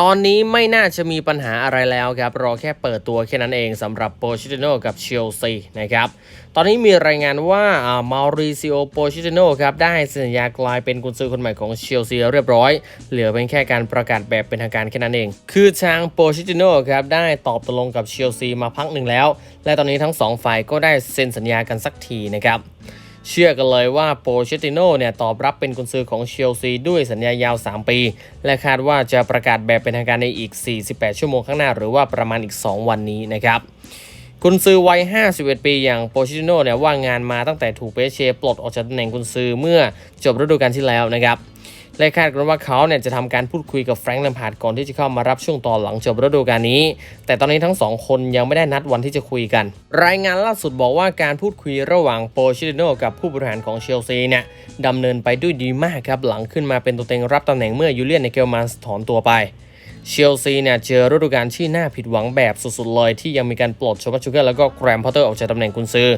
ตอนนี้ไม่น่าจะมีปัญหาอะไรแล้วครับ รอแค่เปิดตัวแค่นั้นเองสำหรับโปชิติโนกับเชลซีนะครับ ตอนนี้มีรายงานว่ามาริซิโอโปชิติโนครับได้สัญญากลายเป็นกุนซือคนใหม่ของเชลซีเรียบร้อย เหลือเป็นแค่การประกาศแบบเป็นทางการแค่นั้นเอง คือทางโปชิติโนครับได้ตอบตกลงกับเชลซีมาพักหนึ่งแล้ว และตอนนี้ทั้งสองฝ่ายก็ได้เซ็นสัญญากันสักทีนะครับ เชื่อกันเลยว่าโปเชติโน่เนี่ยตอบรับเป็นกุนซือของเชลซีด้วยสัญญายาว 3 ปี และคาดว่าจะประกาศแบบเป็นทางการในอีก 48 ชั่วโมงข้างหน้า หรือว่าประมาณอีก 2 วันนี้นะครับกุนซือวัย 51 ปีอย่างโปเชติโน่เนี่ยว่างงานมาตั้งแต่ถูกเปเชปลดออกจากตำแหน่งกุนซือเมื่อจบฤดูกาลที่แล้วนะครับ และคาดกันว่าเขาเนี่ยจะทำการพูดคุยกับแฟรงค์แลมพาร์ดก่อนที่จะเข้ามารับช่วงต่อหลังจบฤดูกาลนี้ แต่ตอนนี้ทั้งสองคนยังไม่ได้นัดวันที่จะคุยกัน รายงานล่าสุดบอกว่าการพูดคุยระหว่างโปชิติโนกับผู้บริหารของเชลซีเนี่ยดำเนินไปด้วยดีมากครับหลังขึ้นมาเป็นตัวเต็งรับตำแหน่งเมื่อยูเลียนในเกลมานถอนตัวไป เชลซีเนี่ยเจอฤดูกาลที่น่าผิดหวังแบบสุดๆเลยที่ยังมีการปลดชมัสชูเกอร์แล้วก็แกรมพอตเตอร์ออกจากตำแหน่งกุนซือ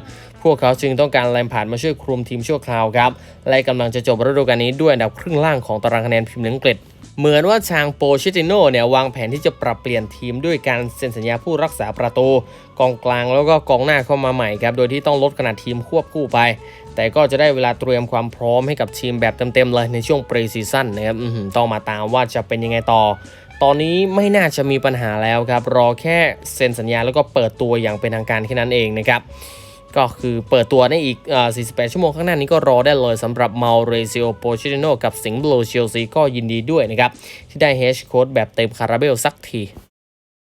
พวกเขาจึงต้องการแลมพาร์ดมาช่วยคลุมทีมชั่วคราวครับ และกำลังจะจบฤดูกาลนี้ด้วยอันดับครึ่งล่างของตารางคะแนนพรีเมียร์อังกฤษเหมือนว่าทางโปชิติโน่เนี่ยวางแผนที่จะปรับเปลี่ยนทีมด้วยการเซ็นสัญญาผู้รักษาประตู กองกลางแล้วก็กองหน้าเข้ามาใหม่ครับ โดยที่ต้องลดขนาดทีมควบคู่ไป แต่ก็จะได้เวลาเตรียมความพร้อมให้กับทีมแบบเต็มๆเลยในช่วงปรีซีซั่นนะครับต้องมาตามว่าจะเป็นยังไงต่อ ตอนนี้ไม่น่าจะมีปัญหาแล้วครับ รอแค่เซ็นสัญญาแล้วก็เปิดตัวอย่างเป็นทางการแค่นั้นเองนะครับ ก็คือเปิดตัวในอีก 48 ชั่วโมงข้างหน้านี้ก็รอได้เลยสำหรับมาเรซิโอโปชิติโนกับสิงห์บลูเชลซีก็ยินดีด้วยนะครับ ที่ได้เฮชโค้ดแบบเต็มคาราเบลสักที